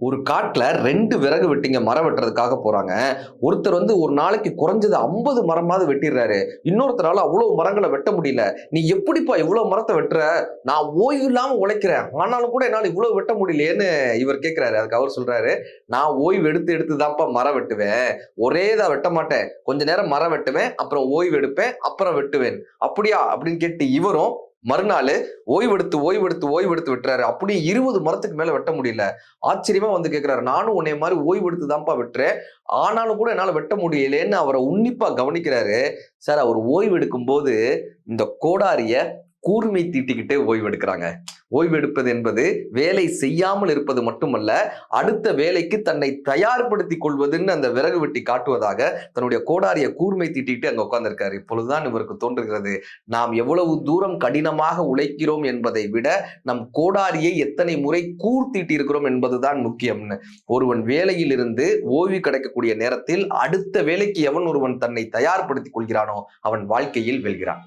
ஒரு காட்டில் ரெண்டு விறகு வெட்டிங்க மரம் வெட்டுறதுக்காக போகிறாங்க ஒருத்தர் வந்து ஒரு நாளைக்கு குறைஞ்சது ஐம்பது மரமாவது வெட்டிடுறாரு. இன்னொருத்தரால் அவ்வளோ மரங்களை வெட்ட முடியல. நீ எப்படிப்பா இவ்வளோ மரத்தை வெட்டுற? நான் ஓய்வு இல்லாமல் உழைக்கிறேன். ஆனாலும் கூட என்னால் இவ்வளோ வெட்ட முடியலையேன்னு இவர் கேட்குறாரு அதுக்கு அவர் சொல்கிறாரு நான் ஓய்வு எடுத்து எடுத்து தான்ப்பா மரம் வெட்டுவேன். ஒரே இதாக வெட்ட மாட்டேன். கொஞ்ச நேரம் மரம் வெட்டுவேன் அப்புறம் ஓய்வு எடுப்பேன் அப்புறம் வெட்டுவேன். அப்படியா? அப்படின்னு கேட்டு இவரும் மறுநாள் ஓய்வெடுத்து ஓய்வெடுத்து ஓய்வெடுத்து வெட்டுறாரு. அப்படியே இருபது மரத்துக்கு மேல வெட்ட முடியல. ஆச்சரியமா வந்து கேட்கிறாரு நானும் உன்னை மாதிரி ஓய்வெடுத்து தான்ப்பா வெட்டுறேன். ஆனாலும் கூட என்னால வெட்ட முடியலேன்னு அவரை உன்னிப்பா கவனிக்கிறாரு. சார் அவர் ஓய்வெடுக்கும் போது இந்த கோடாரிய கூர்மை தீட்டிக்கிட்டே ஓய்வெடுக்கிறாங்க. ஓய்வெடுப்பது என்பது வேலை செய்யாமல் இருப்பது மட்டுமல்ல அடுத்த வேலைக்கு தன்னை தயார்படுத்திக் கொள்வதுன்னு அந்த விறகு வெட்டி காட்டுவதாக தன்னுடைய கோடாரிய கூர்மை தீட்டிக்கிட்டு அங்க உட்கார்ந்திருக்காரு. இப்பொழுதுதான் இவருக்கு தோன்றுகிறது. நாம் எவ்வளவு தூரம் கடினமாக உழைக்கிறோம் என்பதை விட நம் கோடாரியை எத்தனை முறை கூர் இருக்கிறோம் என்பதுதான் முக்கியம்னு. ஒருவன் வேலையில் இருந்து ஓய்வு கிடைக்கக்கூடிய நேரத்தில் அடுத்த வேலைக்கு எவன் ஒருவன் தன்னை தயார்படுத்திக் கொள்கிறானோ அவன் வாழ்க்கையில் வெல்கிறான்.